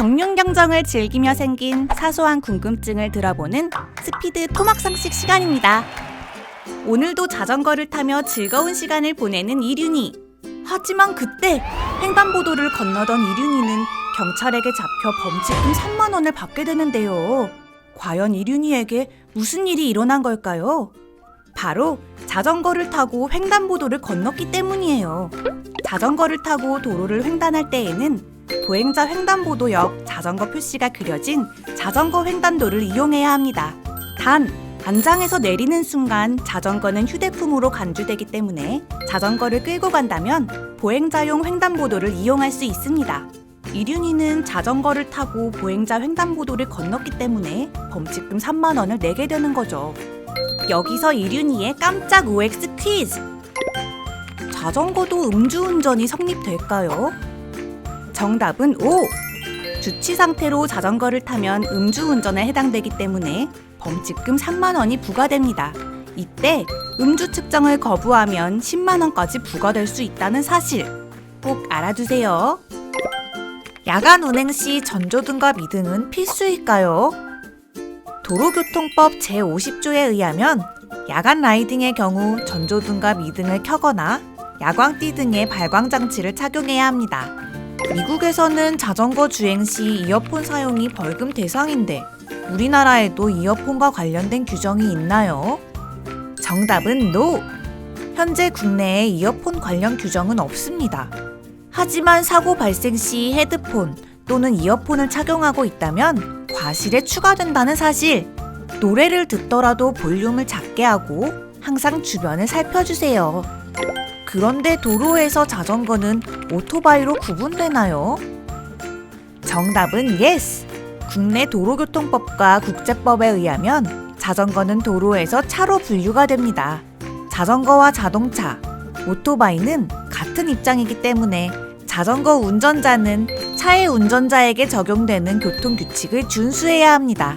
공윤경정을 즐기며 생긴 사소한 궁금증을 들어보는 스피드 토막 상식 시간입니다. 오늘도 자전거를 타며 즐거운 시간을 보내는 이륜이. 하지만 그때 횡단보도를 건너던 이륜이는 경찰에게 잡혀 범칙금 3만 원을 받게 되는데요. 과연 이륜이에게 무슨 일이 일어난 걸까요? 바로 자전거를 타고 횡단보도를 건넜기 때문이에요. 자전거를 타고 도로를 횡단할 때에는 보행자 횡단보도 옆 자전거 표시가 그려진 자전거 횡단도를 이용해야 합니다. 단, 안장에서 내리는 순간 자전거는 휴대품으로 간주되기 때문에 자전거를 끌고 간다면 보행자용 횡단보도를 이용할 수 있습니다. 이륜이는 자전거를 타고 보행자 횡단보도를 건넜기 때문에 범칙금 3만 원을 내게 되는 거죠. 여기서 이륜이의 깜짝 OX 퀴즈! 자전거도 음주운전이 성립될까요? 정답은 O! 주치 상태로 자전거를 타면 음주운전에 해당되기 때문에 범칙금 3만 원이 부과됩니다. 이때 음주 측정을 거부하면 10만 원까지 부과될 수 있다는 사실 꼭 알아두세요. 야간 운행 시 전조등과 미등은 필수일까요? 도로교통법 제50조에 의하면 야간 라이딩의 경우 전조등과 미등을 켜거나 야광띠 등의 발광 장치를 착용해야 합니다. 미국에서는 자전거 주행 시 이어폰 사용이 벌금 대상인데 우리나라에도 이어폰과 관련된 규정이 있나요? 정답은 NO! 현재 국내에 이어폰 관련 규정은 없습니다. 하지만 사고 발생 시 헤드폰 또는 이어폰을 착용하고 있다면 과실에 추가된다는 사실. 노래를 듣더라도 볼륨을 작게 하고 항상 주변을 살펴주세요. 그런데 도로에서 자전거는 오토바이로 구분되나요? 정답은 yes! 국내 도로교통법과 국제법에 의하면 자전거는 도로에서 차로 분류가 됩니다. 자전거와 자동차, 오토바이는 같은 입장이기 때문에 자전거 운전자는 차의 운전자에게 적용되는 교통규칙을 준수해야 합니다.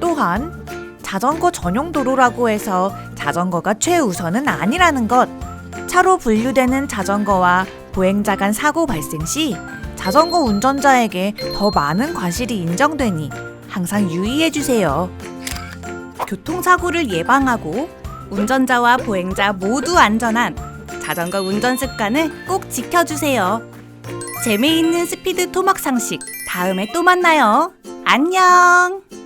또한 자전거 전용 도로라고 해서 자전거가 최우선은 아니라는 것. 차로 분류되는 자전거와 보행자 간 사고 발생 시 자전거 운전자에게 더 많은 과실이 인정되니 항상 유의해 주세요. 교통사고를 예방하고 운전자와 보행자 모두 안전한 자전거 운전 습관을 꼭 지켜주세요. 재미있는 스피드 토막 상식 다음에 또 만나요. 안녕!